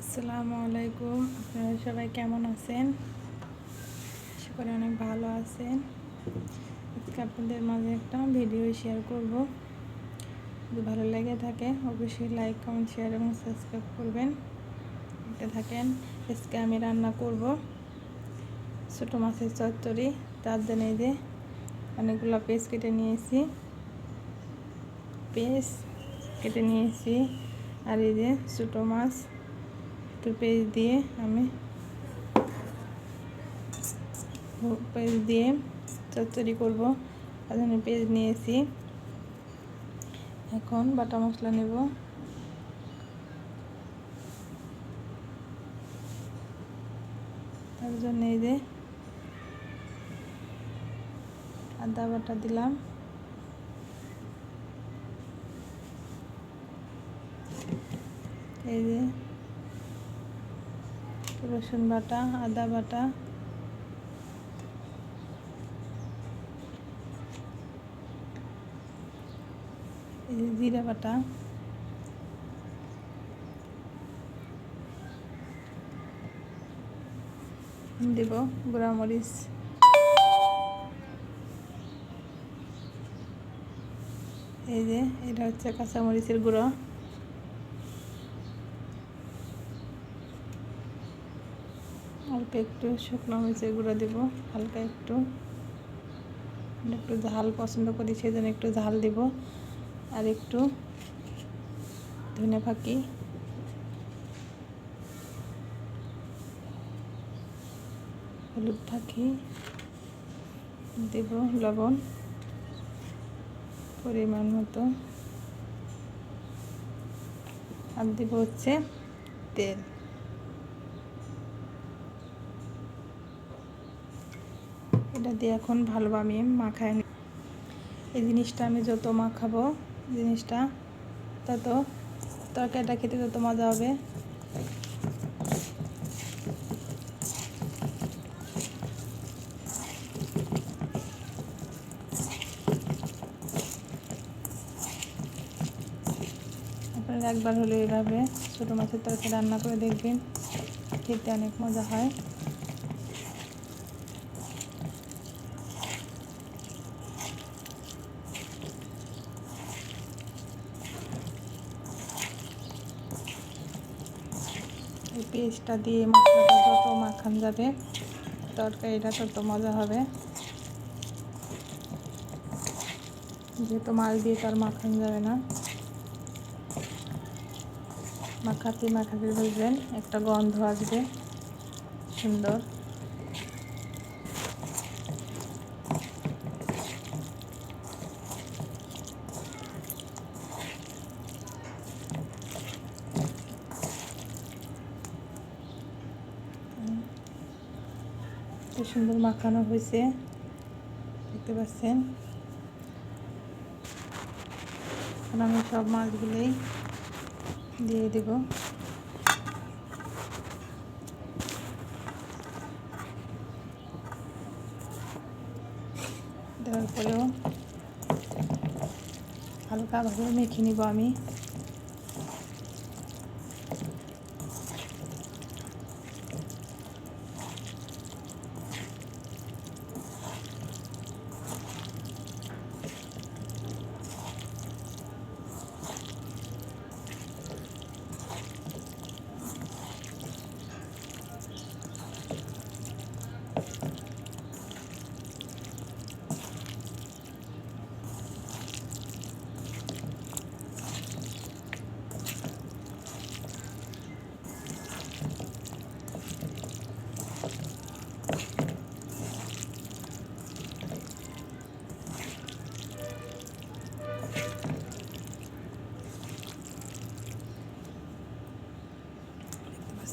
আসসালামু আলাইকুম। আপনারা সবাই কেমন আছেন? আশা করি অনেক ভালো আছেন। আজকে আপনাদের মাঝে একটা ভিডিও শেয়ার করব। যদি ভালো লেগে থাকে, অবশ্যই লাইক কমেন্ট শেয়ার এবং সাবস্ক্রাইব করবেন। এটা থাকেন, আজকে আমি রান্না করব। ছোটো মাছের চচ্চড়ি তার জন্য এই যে অনেকগুলো পেস্ট কেটে নিয়েছি। পেস্ট কেটে নিয়েছি। আর এই যে ছোটো মাছ একটু পেস্ট দিয়ে আমি পেস্ট দিয়ে চচ্চড়ি করব। তার জন্য পেস্ট নিয়েছি। এখন বাটা মশলা নেব। তার জন্য এই যে আদা বাটা দিলাম। এই যে রসুন বাটা, আদা বাটা। জিরা বাটা। দেব গুঁড়া মরিচ এই যে, এটা হচ্ছে কাঁচামরিচের গুঁড়ো। অল্প একটু শুকনো মরিচের গুঁড়ো দেবো, হালকা একটু। একটু ঝাল পছন্দ করি সেই জন্য একটু ঝাল দেব। আর একটু ধনে ফাঁকি হলুদ ফাঁকি দেব, লবণ পরিমাণ মতো। আর দেব হচ্ছে তেল। এটা দিয়ে এখন ভালোভাবে আমি মাখায় নি এই জিনিসটা আমি যত মাখাবো, জিনিসটা, তত তরকারিটা খেতে তত মজা হবে। একবার হলে এভাবে ছোটো মাছের তরকারি রান্না করে দেখবেন, খেতে অনেক মজা হয়। পেস্টটা দিয়ে মশলাটা যত মাখান যাবে, তরকারিটা তত মজা হবে। যেহেতু মাল দিয়ে তো আর মাখান যাবে না। মাখাতে মাখাতে বুঝবেন একটা গন্ধ আসবে, সুন্দর। সুন্দর মাখানো হয়েছে। দেখতে পাচ্ছেন? আমি সব মাছগুলোই দিয়ে দেব। দেওয়ার পরেও হালকাভাবে মেখে নিব আমি।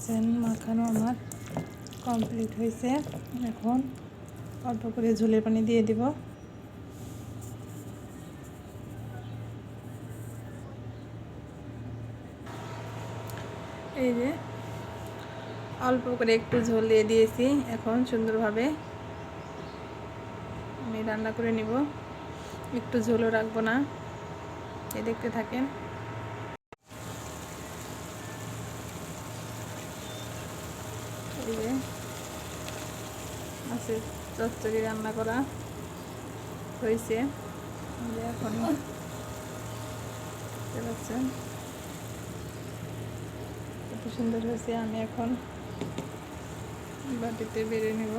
পাচ্ছেন মাখানো আমার কমপ্লিট হয়েছে। এখন অল্প করে ঝোলের পানি দিয়ে দিব। এই যে অল্প করে একটু ঝোল দিয়ে দিয়েছি। এখন সুন্দরভাবে আমি রান্না করে নিব। একটু ঝোলও রাখব না। এই দেখতে থাকেন। এদিকে আছে, চচ্চড়ি রান্না করা হয়েছে। এখন এত সুন্দর হয়েছে, আমি এখন বাটিতে বেড়ে নেব।